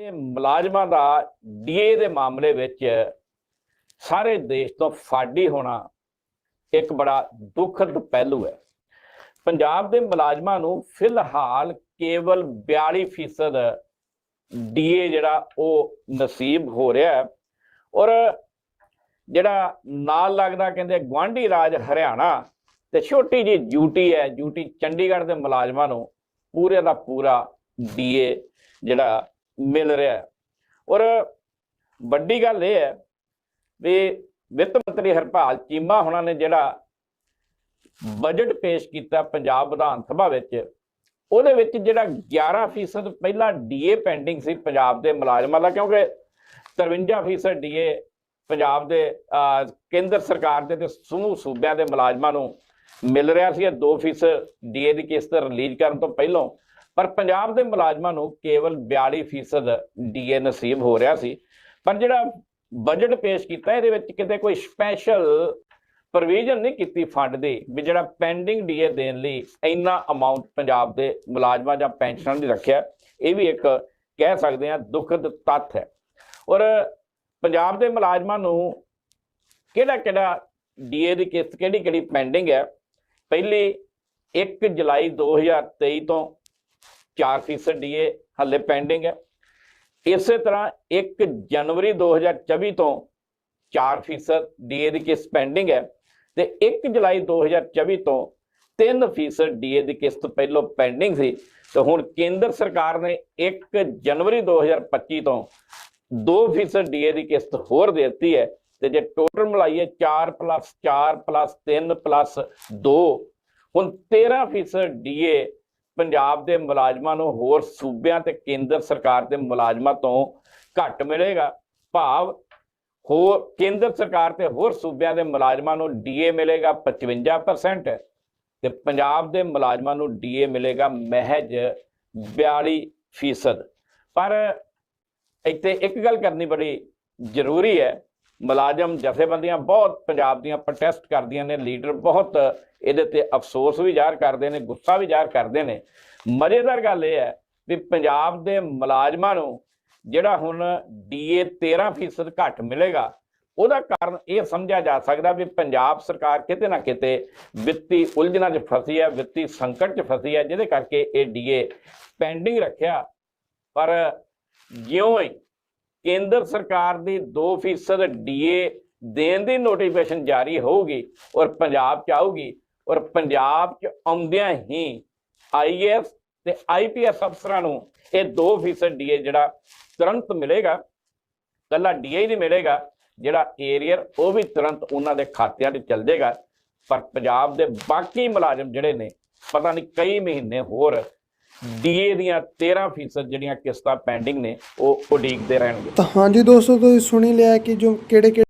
ਤੇ ਮੁਲਾਜ਼ਮਾਂ ਦਾ ਡੀਏ ਦੇ ਮਾਮਲੇ ਵਿੱਚ ਸਾਰੇ ਦੇਸ਼ ਤੋਂ ਫਾਡੀ ਹੋਣਾ ਇੱਕ ਬੜਾ ਦੁਖਦ ਪਹਿਲੂ ਹੈ। ਪੰਜਾਬ ਦੇ ਮੁਲਾਜ਼ਮਾਂ ਨੂੰ ਫਿਲਹਾਲ ਕੇਵਲ 42% ਡੀਏ ਜਿਹੜਾ ਉਹ ਨਸੀਬ ਹੋ ਰਿਹਾ ਹੈ ਔਰ ਜਿਹੜਾ ਨਾਲ ਲੱਗਦਾ ਕਹਿੰਦੇ ਗਵਾਂਢੀ ਰਾਜ ਹਰਿਆਣਾ ਤੇ ਛੋਟੀ ਜੀ ਡਿਊਟੀ ਹੈ, ਡਿਊਟੀ ਚੰਡੀਗੜ੍ਹ ਦੇ ਮੁਲਾਜ਼ਮਾਂ ਨੂੰ ਪੂਰੇ ਦਾ ਪੂਰਾ ਡੀਏ ਜਿਹੜਾ ਮਿਲ ਰਿਹਾ ਹੈ। ਔਰ ਵੱਡੀ ਗੱਲ ਇਹ ਹੈ ਵੀ ਵਿੱਤ ਮੰਤਰੀ ਹਰਪਾਲ ਚੀਮਾ ਹੁਣਾਂ ਨੇ ਜਿਹੜਾ ਬਜਟ ਪੇਸ਼ ਕੀਤਾ ਪੰਜਾਬ ਵਿਧਾਨ ਸਭਾ ਵਿੱਚ, ਉਹਦੇ ਵਿੱਚ ਜਿਹੜਾ 11% ਪਹਿਲਾਂ ਡੀਏ ਪੈਂਡਿੰਗ ਸੀ ਪੰਜਾਬ ਦੇ ਮੁਲਾਜ਼ਮਾਂ ਦਾ, ਕਿਉਂਕਿ 53% ਡੀਏ ਪੰਜਾਬ ਦੇ ਕੇਂਦਰ ਸਰਕਾਰ ਦੇ ਤੇ ਸਮੂਹ ਸੂਬਿਆਂ ਦੇ ਮੁਲਾਜ਼ਮਾਂ ਨੂੰ ਮਿਲ ਰਿਹਾ ਸੀ। ਇਹ 2% ਡੀਏ ਦੀ ਕਿਸ਼ਤ ਰਿਲੀਜ਼ ਕਰਨ ਤੋਂ ਪਹਿਲਾਂ ਪਰ ਪੰਜਾਬ ਦੇ ਮੁਲਾਜ਼ਮਾਂ ਨੂੰ ਕੇਵਲ 42% ਡੀਏ ਨਸੀਬ ਹੋ ਰਿਹਾ ਸੀ। ਪਰ ਜਿਹੜਾ ਬਜਟ ਪੇਸ਼ ਕੀਤਾ, ਇਹਦੇ ਵਿੱਚ ਕਿਤੇ ਕੋਈ ਸਪੈਸ਼ਲ ਪ੍ਰੋਵੀਜ਼ਨ ਨਹੀਂ ਕੀਤੀ ਫੰਡ ਦੀ ਵੀ ਜਿਹੜਾ ਪੈਂਡਿੰਗ ਡੀਏ ਦੇਣ ਲਈ ਇੰਨਾ ਅਮਾਉਂਟ ਪੰਜਾਬ ਦੇ ਮੁਲਾਜ਼ਮਾਂ ਜਾਂ ਪੈਨਸ਼ਨਰ ਦੀ ਰੱਖਿਆ, ਇਹ ਵੀ ਇੱਕ ਕਹਿ ਸਕਦੇ ਹਾਂ ਦੁਖਦ ਤੱਥ ਹੈ। ਔਰ ਪੰਜਾਬ ਦੇ ਮੁਲਾਜ਼ਮਾਂ ਨੂੰ ਕਿਹੜਾ ਕਿਹੜਾ ਡੀਏ ਦੀ ਕਿਸ਼ਤ ਕਿਹੜੀ ਕਿਹੜੀ ਪੈਂਡਿੰਗ ਹੈ? ਪਹਿਲੀ 1 ਜੁਲਾਈ 2023 ਤੋਂ 4% ਡੀਏ ਹੱਲੇ ਪੈਂਡਿੰਗ ਹੈ। ਇਸੇ ਤਰ੍ਹਾਂ 1 ਜਨਵਰੀ 2024 ਤੋਂ 4% ਡੀਏ ਦੀ ਕਿਸ਼ਤ ਪੈਂਡਿੰਗ ਹੈ ਤੇ 1 ਜੁਲਾਈ 2024 ਤੋਂ 3% ਡੀਏ ਦੀ ਕਿਸ਼ਤ ਪਹਿਲਾਂ ਪੈਂਡਿੰਗ ਸੀ। ਤੇ ਹੁਣ ਕੇਂਦਰ ਸਰਕਾਰ ਨੇ 1 ਜਨਵਰੀ 2025 ਤੋਂ 2% ਡੀਏ ਦੀ ਕਿਸ਼ਤ ਹੋਰ ਦੇ ਦਿੱਤੀ ਹੈ ਤੇ ਜੇ ਟੋਟਲ ਮਿਲਾਈਏ 4 4 3 2 ਹੁਣ 13% ਡੀਏ ਪੰਜਾਬ ਦੇ ਮੁਲਾਜ਼ਮਾਂ ਨੂੰ ਹੋਰ ਸੂਬਿਆਂ ਤੇ ਕੇਂਦਰ ਸਰਕਾਰ ਦੇ ਮੁਲਾਜ਼ਮਾਂ ਤੋਂ ਘੱਟ ਮਿਲੇਗਾ। ਭਾਵ ਹੋਰ ਕੇਂਦਰ ਸਰਕਾਰ ਤੇ ਹੋਰ ਸੂਬਿਆਂ ਦੇ ਮੁਲਾਜ਼ਮਾਂ ਨੂੰ ਡੀਏ ਮਿਲੇਗਾ 55% ਤੇ ਪੰਜਾਬ ਦੇ ਮੁਲਾਜ਼ਮਾਂ ਨੂੰ ਡੀਏ ਮਿਲੇਗਾ ਮਹਿਜ 42% ਪਰ ਇੱਥੇ ਇੱਕ ਗੱਲ ਕਰਨੀ ਬੜੀ ਜ਼ਰੂਰੀ ਹੈ ਮੁਲਾਜ਼ਮ ਜਥੇਬੰਦੀਆਂ ਬਹੁਤ ਪੰਜਾਬ ਦੀਆਂ ਪ੍ਰੋਟੈਸਟ ਕਰਦੀਆਂ ਨੇ ਲੀਡਰ ਬਹੁਤ ਇਹਦੇ ਤੇ ਅਫਸੋਸ ਵੀ ਜ਼ਾਹਰ ਕਰਦੇ ਨੇ, ਗੁੱਸਾ ਵੀ ਜ਼ਾਹਰ ਕਰਦੇ ਨੇ। ਮਜ਼ੇਦਾਰ ਗੱਲ ਇਹ ਹੈ ਵੀ ਪੰਜਾਬ ਦੇ ਮੁਲਾਜ਼ਮਾਂ ਨੂੰ ਜਿਹੜਾ ਹੁਣ ਡੀਏ 13% ਘੱਟ ਮਿਲੇਗਾ, ਉਹਦਾ ਕਾਰਨ ਇਹ ਸਮਝਿਆ ਜਾ ਸਕਦਾ ਵੀ ਪੰਜਾਬ ਸਰਕਾਰ ਕਿਤੇ ਨਾ ਕਿਤੇ ਵਿੱਤੀ ਉਲਝਣਾਂ 'ਚ ਫਸੀ ਹੈ, ਵਿੱਤੀ ਸੰਕਟ 'ਚ ਫਸੀ ਹੈ, ਜਿਹਦੇ ਕਰਕੇ ਇਹ ਡੀਏ ਪੈਂਡਿੰਗ ਰੱਖਿਆ। ਪਰ ਜਿਉਂ ਹੀ ਕੇਂਦਰ ਸਰਕਾਰ ਦੀ 2% ਡੀਏ ਦੇਣ ਦੀ ਨੋਟੀਫਿਕੇਸ਼ਨ ਜਾਰੀ ਹੋਊਗੀ ਔਰ ਪੰਜਾਬ 'ਚ ਆਊਗੀ ਔਰ ਪੰਜਾਬ 'ਚ ਆਉਂਦਿਆਂ ਹੀ ਆਈਐਸ ਤੇ ਆਈਪੀਐਸ ਅਫਸਰਾਂ ਨੂੰ ਇਹ 2% ਡੀਏ ਜਿਹੜਾ ਤੁਰੰਤ ਮਿਲੇਗਾ ਕੱਲਾ ਡੀਏ ਹੀ ਨਹੀਂ ਮਿਲੇਗਾ, ਜਿਹੜਾ ਏਰੀਅਰ, ਉਹ ਵੀ ਤੁਰੰਤ ਉਹਨਾਂ ਦੇ ਖਾਤਿਆਂ 'ਚ ਚੱਲ ਜਾਏਗਾ। ਪਰ ਪੰਜਾਬ ਦੇ ਬਾਕੀ ਮੁਲਾਜ਼ਮ ਜਿਹੜੇ ਨੇ, ਪਤਾ ਨਹੀਂ ਕਈ ਮਹੀਨੇ ਹੋਰ ਡੀਏ ਦੀਆਂ 13% ਜਿਹੜੀਆਂ ਕਿਸ਼ਤਾਂ ਪੈਂਡਿੰਗ ਨੇ, ਉਹ ਉਡੀਕਦੇ ਰਹਿਣਗੇ। ਤਾਂ ਹਾਂਜੀ ਦੋਸਤੋ, ਤੁਸੀਂ ਸੁਣੀ ਲਿਆ ਕਿ ਜੋ ਕਿਹੜੇ ਕਿਹੜੇ